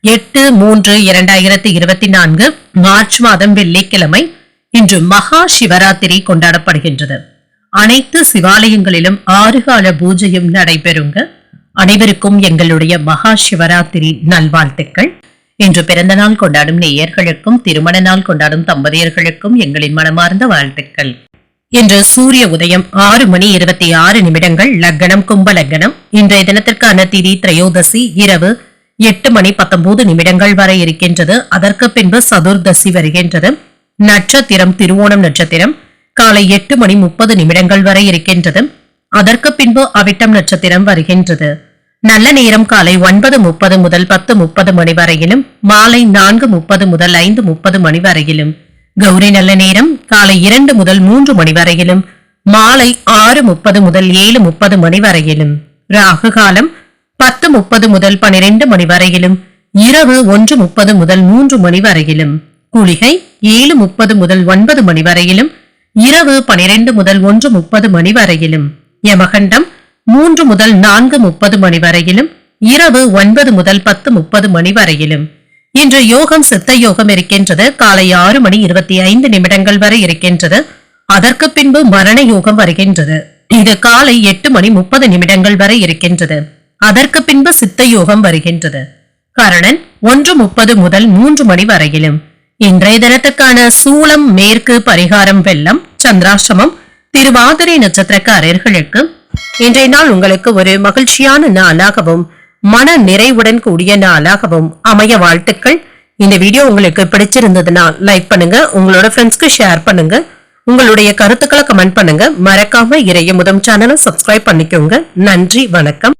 எட்டு மூன்று இரண்டாயிரத்தி இருபத்தி நான்கு மார்ச் மாதம் வெள்ளிக்கிழமை இன்று மகா சிவராத்திரி கொண்டாடப்படுகின்றது. அனைத்து சிவாலயங்களிலும் ஆறுகால பூஜையும் நடைபெறுங்க. அனைவருக்கும் எங்களுடைய மகா சிவராத்திரி நல்வாழ்த்துக்கள். இன்று பிறந்த நாள் கொண்டாடும் நேயர்களுக்கும் திருமண நாள் கொண்டாடும் தம்பதியர்களுக்கும் எங்களின் மனமார்ந்த வாழ்த்துக்கள். இன்று சூரிய உதயம் ஆறு மணி இருபத்தி ஆறு நிமிடங்கள் லக்னம் கும்ப லக்னம் இன்றைய தினத்திற்கான திதி திரையோதசி இரவு எட்டு மணி பத்தொன்பது நிமிடங்கள் வரை இருக்கின்றது. அதற்கு பின்பு சதுர்தசி வருகின்றது. நட்சத்திரம் திருவோணம் நட்சத்திரம் காலை எட்டு மணி முப்பது நிமிடங்கள் வரை இருக்கின்றது. அதற்கு பின்பு அவிட்டம் நட்சத்திரம் வருகின்றது. நல்ல நேரம் காலை ஒன்பது முப்பது முதல் பத்து முப்பது மணி வரையிலும் மாலை நான்கு முப்பது முதல் ஐந்து முப்பது மணி வரையிலும். கௌரி நல்ல நேரம் காலை இரண்டு முதல் மூன்று மணி வரையிலும் மாலை ஆறு முப்பது முதல் ஏழு முப்பது மணி வரையிலும். ராகு காலம் பத்து முப்பது முதல் பனிரெண்டு மணி வரையிலும் இரவு ஒன்று முப்பது முதல் மூன்று மணி வரையிலும் குளிகை ஏழு முப்பது முதல் ஒன்பது மணி வரையிலும் இரவு பனிரெண்டு முதல் ஒன்று முப்பது மணி வரையிலும் யமகண்டம் மூன்று முதல் நான்கு முப்பது மணி வரையிலும் இரவு ஒன்பது முதல் பத்து முப்பது மணி வரையிலும். இன்று யோகம் சித்த யோகம் இருக்கின்றது. காலை ஆறு மணி இருபத்தி ஐந்து நிமிடங்கள் வரை இருக்கின்றது. அதற்கு பின்பு மரண யோகம் வருகின்றது. இது காலை எட்டு மணி முப்பது நிமிடங்கள் வரை இருக்கின்றது. அதற்கு பின்பு சித்த யோகம் வருகின்றது. கரணன் ஒன்று முப்பது முதல் மூன்று மணி வரையிலும். இன்றைய தினத்துக்கான சூளம் மேற்கு பரிகாரம் வெள்ளம் சந்திராசிரமம் திருவாதிரை நட்சத்திரக்காரர்களுக்கு இன்றைய நாள் உங்களுக்கு ஒரு மகிழ்ச்சியான நாளாகவும் மன நிறைவுடன் கூடிய நாளாகவும் அமைய வாழ்த்துக்கள். இந்த வீடியோ உங்களுக்கு பிடிச்சிருந்ததுன்னா லைக் பண்ணுங்க உங்களோட ஃப்ரெண்ட்ஸ்க்கு ஷேர் பண்ணுங்க உங்களுடைய கருத்துக்களை கமெண்ட் பண்ணுங்க. மறக்காம இறைய முதம் சேனலை சப்ஸ்கிரைப் பண்ணிக்கோங்க. நன்றி வணக்கம்.